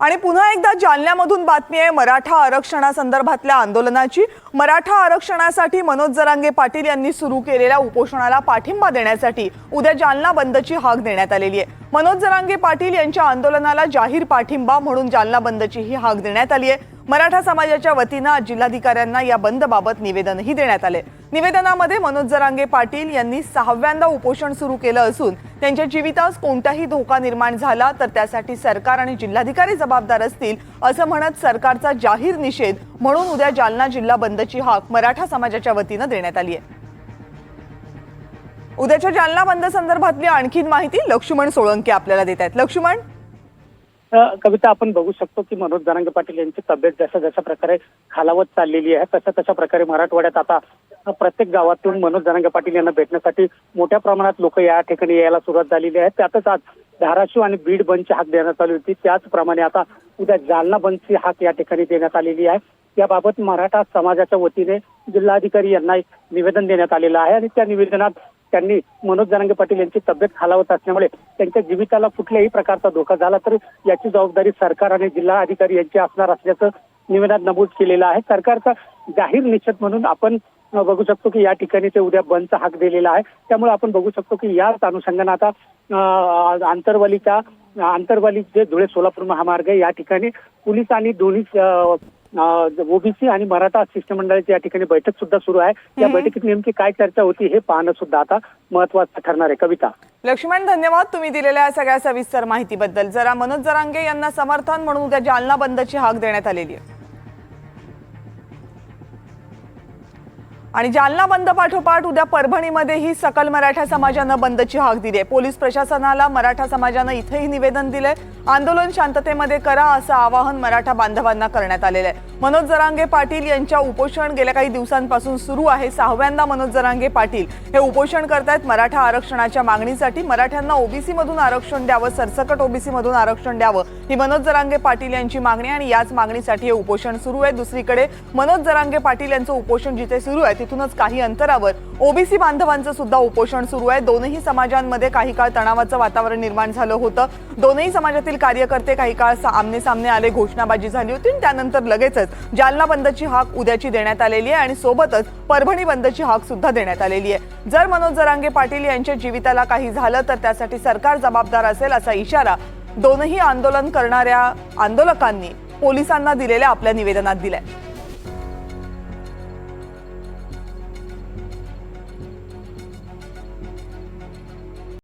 आणि पुन्हा एकदा जालन्यामधून बातमी आहे मराठा आरक्षणासंदर्भातल्या आंदोलनाची. मराठा आरक्षणासाठी मनोज जरांगे पाटील यांनी सुरू केलेल्या उपोषणाला पाठिंबा देण्यासाठी उद्या जालना बंदची हाक देण्यात आलेली आहे. मनोज जरांगे पाटील यांच्या आंदोलनाला जाहीर पाठिंबा म्हणून जालना बंदची ही हाक देण्यात आली आहे. मराठा समाजाच्या वतीनं आज जिल्हाधिकाऱ्यांना या बंदबाबत निवेदनही देण्यात आले निवेदनामध्ये मनोज जरांगे पाटील यांनी सहाव्यांदा उपोषण सुरू केलं असून त्यांच्या जीवितास कोणताही धोका निर्माण झाला तर त्यासाठी सरकार आणि जिल्हाधिकारी जबाबदार असतील असं म्हणत सरकारचा जाहीर निषेध म्हणून उद्या जालना जिल्हा बंदची हाक मराठा समाजाच्या वतीनं देण्यात आली आहे. उद्याच्या जालना बंद संदर्भातली आणखीन माहिती लक्ष्मण सोळंके आपल्याला देत आहेत. लक्ष्मण? कविता आपण बघू शकतो की मनोज जरांगे पाटील यांची तब्येत जशा जशा प्रकारे खालावत चाललेली आहे तशा तशा प्रकारे मराठवाड्यात आता प्रत्येक गावातून मनोज जनांग पाटील यांना भेटण्यासाठी मोठ्या प्रमाणात लोक या ठिकाणी यायला सुरुवात झालेली आहे. त्यातच आज धाराशिव आणि बीड बंदची हाक देण्यात आली होती. त्याचप्रमाणे आता उद्या जालना बंदची हाक या ठिकाणी देण्यात आलेली आहे. याबाबत मराठा समाजाच्या वतीने जिल्हाधिकारी यांना एक निवेदन देण्यात आलेलं आहे आणि त्या निवेदनात त्यांनी मनोज जनांगे पाटील यांची तब्येत खालावत असल्यामुळे त्यांच्या जीविताला कुठल्याही प्रकारचा धोका झाला तर याची जबाबदारी सरकार आणि जिल्हा अधिकारी यांची असणार असल्याचं निवेदनात नमूद केलेलं आहे. सरकारचा जाहीर निषेध म्हणून आपण बघू शकतो की या ठिकाणी ते उद्या बंदचा हाक दिलेला आहे. त्यामुळे आपण बघू शकतो की याच अनुषंगाने आता अ, आंतरवालीच्या आंतरवाली जे धुळे सोलापूर महामार्ग आहे या ठिकाणी पोलीस आणि दोन्ही ओबीसी आणि मराठा शिष्टमंडळाची या ठिकाणी बैठक सुद्धा सुरू आहे. या. बैठकीत नेमकी काय चर्चा होती हे पाहणं सुद्धा आता महत्वाचं ठरणार आहे. कविता. लक्ष्मण धन्यवाद तुम्ही दिलेल्या या सगळ्या सविस्तर माहितीबद्दल. जरा मनोज जरांगे यांना समर्थन म्हणून उद्या जालना बंदची हाक देण्यात आलेली आहे. आणि जालना बंद पाठोपाठ उद्या परभणीमध्येही सकल मराठा समाजानं बंदची हाक दिली आहे. पोलीस प्रशासनाला मराठा समाजानं इथेही निवेदन दिलंय. आंदोलन शांततेमध्ये करा असं आवाहन मराठा बांधवांना करण्यात आलेलं आहे. मनोज जरांगे पाटील यांच्या उपोषण गेल्या काही दिवसांपासून सुरू आहे. सहाव्यांदा मनोज जरांगे पाटील हे उपोषण करतायत मराठा आरक्षणाच्या मागणीसाठी. मराठ्यांना ओबीसी मधून आरक्षण द्यावं सरसकट ओबीसी मधून आरक्षण द्यावं ही मनोज जरांगे पाटील यांची मागणी आहे आणि याच मागणीसाठी हे उपोषण सुरू आहे. दुसरीकडे मनोज जरांगे पाटील यांचं उपोषण जिथे सुरू आहे तिथूनच काही अंतरावर ओबीसी बांधवांचं सुद्धा उपोषण सुरू आहे. दोनही समाजांमध्ये काही काळ तणावाचं वातावरण निर्माण झालं होतं. दोनही समाजातील कार्यकर्ते काही काळ आमने सामने आले घोषणाबाजी झाली होती आणि त्यानंतर लगेचच जालना बंदची हाक उद्याची देण्यात आलेली आहे आणि सोबतच परभणी बंदची हाक सुद्धा देण्यात आलेली आहे. जर मनोज जरांगे पाटील यांच्या जीविताला काही झालं तर त्यासाठी सरकार जबाबदार असेल असा इशारा दोनही आंदोलन करणाऱ्या आंदोलकांनी पोलिसांना दिलेल्या आपल्या निवेदनात दिलाय.